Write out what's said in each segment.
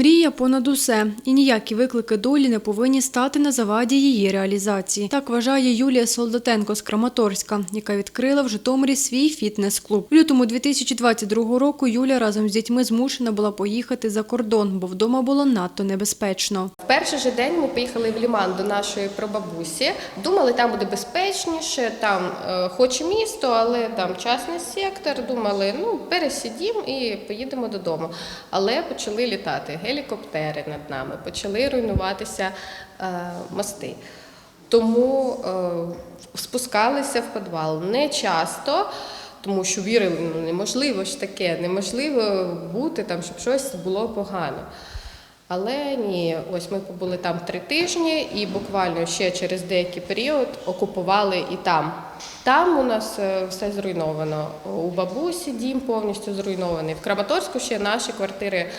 Мрія понад усе, і ніякі виклики долі не повинні стати на заваді її реалізації. Так вважає Юлія Солдатенко з Краматорська, яка відкрила в Житомирі свій фітнес-клуб. В лютому 2022 року Юля разом з дітьми змушена була поїхати за кордон, бо вдома було надто небезпечно. В перший же день ми поїхали в Ліман до нашої прабабусі. Думали, там буде безпечніше, там е, хоч місто, але там частний сектор. Думали, ну пересидім і поїдемо додому. Але почали літати гелікоптери над нами, почали руйнуватися е, мости. Тому е, спускалися в підвал не часто. Тому що вірили, ну неможливо ж таке, неможливо бути там, щоб щось було погано. Але ні, ось ми побули там три тижні і буквально ще через деякий період окупували і там. Там у нас е, все зруйновано. У бабусі дім повністю зруйнований. В Краматорську ще наші квартири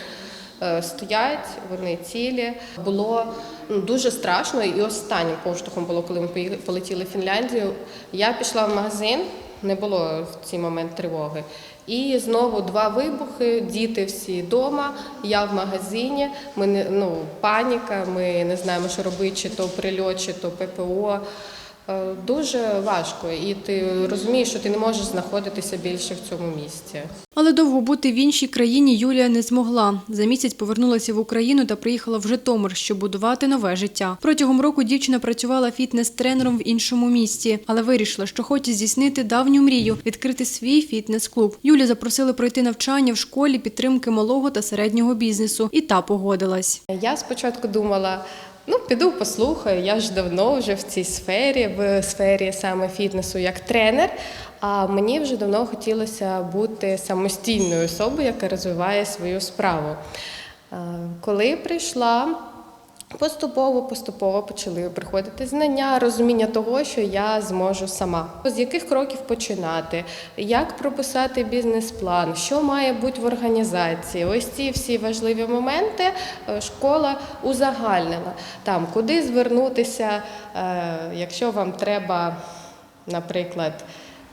стоять, вони цілі. Було ну, дуже страшно. І останнім поштовхом було, коли ми полетіли в Фінляндію. Я пішла в магазин, не було в цей момент тривоги. І знову два вибухи, діти всі вдома, я в магазині. Ми не ну паніка, ми не знаємо, що робити, чи то прильот, чи то ППО. Е, Дуже важко, і ти розумієш, що ти не можеш знаходитися більше в цьому місці. Але довго бути в іншій країні Юлія не змогла. За місяць повернулася в Україну та приїхала в Житомир, щоб будувати нове життя. Протягом року дівчина працювала фітнес-тренером в іншому місті, але вирішила, що хоче здійснити давню мрію відкрити свій фітнес-клуб. Юлі запросили пройти навчання в школі підтримки малого та середнього бізнесу, і та погодилась. Я спочатку думала, ну піду послухаю, я ж давно вже в цій сфері, в сфері саме фітнесу як тренер. А мені вже давно хотілося бути самостійною особою, яка розвиває свою справу. Коли прийшла, Поступово, поступово почали приходити знання, розуміння того, що я зможу сама. З яких кроків починати, як прописати бізнес-план, що має бути в організації. Ось ці всі важливі моменти е, школа узагальнила. Там куди звернутися, е, якщо вам треба, наприклад.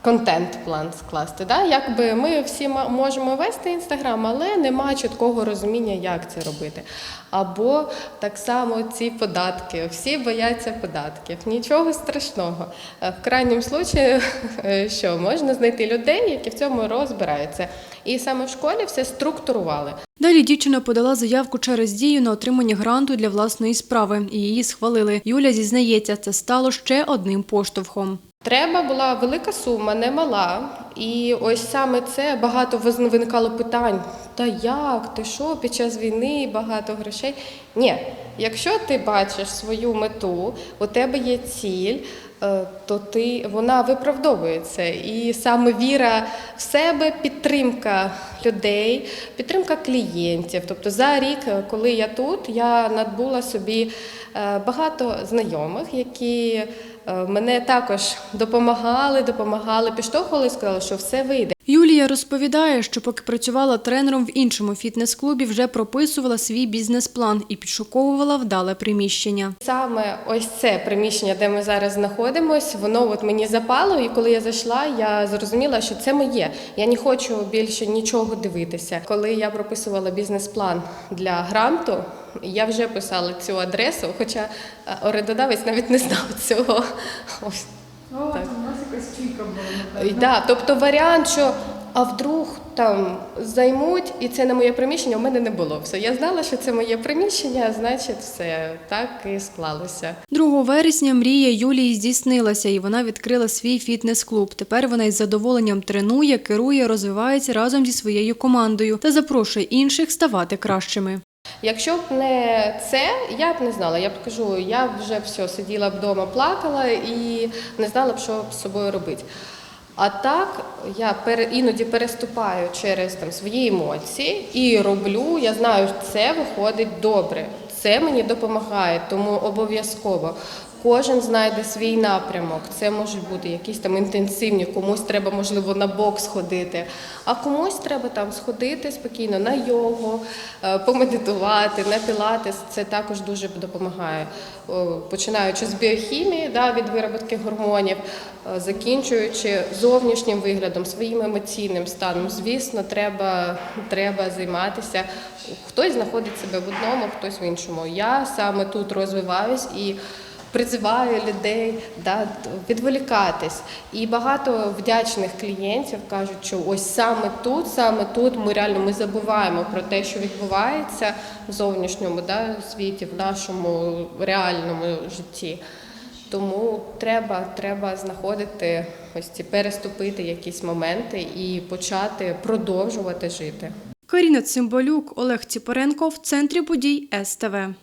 Контент-план скласти. Да? Якби ми всі можемо вести інстаграм, але нема чіткого розуміння, як це робити. Або так само ці податки. Всі бояться податків. Нічого страшного. Е, В крайньому случаї, е, що можна знайти людей, які в цьому розбираються. І саме в школі все структурували. Далі дівчина подала заявку через дію на отримання гранту для власної справи, і її схвалили. Юля зізнається, це стало ще одним поштовхом. Треба була велика сума, не мала. І ось саме це багато виникало питань. Та як? Ти що під час війни багато грошей? Ні, якщо ти бачиш свою мету, у тебе є ціль. е, То ти вона виправдовується, і саме віра в себе, підтримка людей, підтримка клієнтів. Тобто за рік, е, коли я тут, я надбула собі е, багато знайомих, які мене також допомагали, допомагали, підштовхували сказали, що все вийде. Юлія розповідає, що поки працювала тренером в іншому фітнес-клубі, вже прописувала свій бізнес-план і підшуковувала вдале приміщення. Саме ось це приміщення, де ми зараз знаходимося, воно от мені запало, і коли я зайшла, я зрозуміла, що це моє. Я не хочу більше нічого дивитися. Коли я прописувала бізнес-план для гранту, я вже писала цю адресу, хоча е, орендодавець навіть не знав цього. Ось. Так. І Да, тобто варіант, що а вдруг там займуть, і це не моє приміщення, у мене не було. Все, я знала, що це моє приміщення, значить, все так і склалося. 2 вересня мрія Юлії здійснилася, і вона відкрила свій фітнес-клуб. Тепер вона із задоволенням тренує, керує, розвивається разом зі своєю командою та запрошує інших ставати кращими. Якщо б не це, я б не знала. Я б кажу, я б вже все сиділа б вдома, плакала і не знала б, що з собою робити. А так я пер іноді переступаю через там свої емоції і роблю. Я знаю, це виходить добре. Це мені допомагає, тому обов'язково Кожен знайде свій напрямок. Це можуть бути якісь там інтенсивні, комусь треба, можливо, на бокс ходити, а комусь треба там сходити спокійно на йогу, е, помедитувати, на пілатес. Це також дуже допомагає. Починаючи з біохімії, да, від вироботки гормонів, е, закінчуючи зовнішнім виглядом, своїм емоційним станом. Звісно, треба, треба займатися. Хтось знаходить себе в одному, хтось в іншому. Я саме тут розвиваюсь і призиваю людей да, відволікатись. І багато вдячних клієнтів кажуть, що ось саме тут, саме тут ми реально ми забуваємо про те, що відбувається в зовнішньому да, світі, в нашому реальному житті. Тому треба, треба знаходити ось ці переступити якісь моменти і почати продовжувати жити. Каріна Цимбалюк, Олег Ціпоренко в центрі подій СТВ.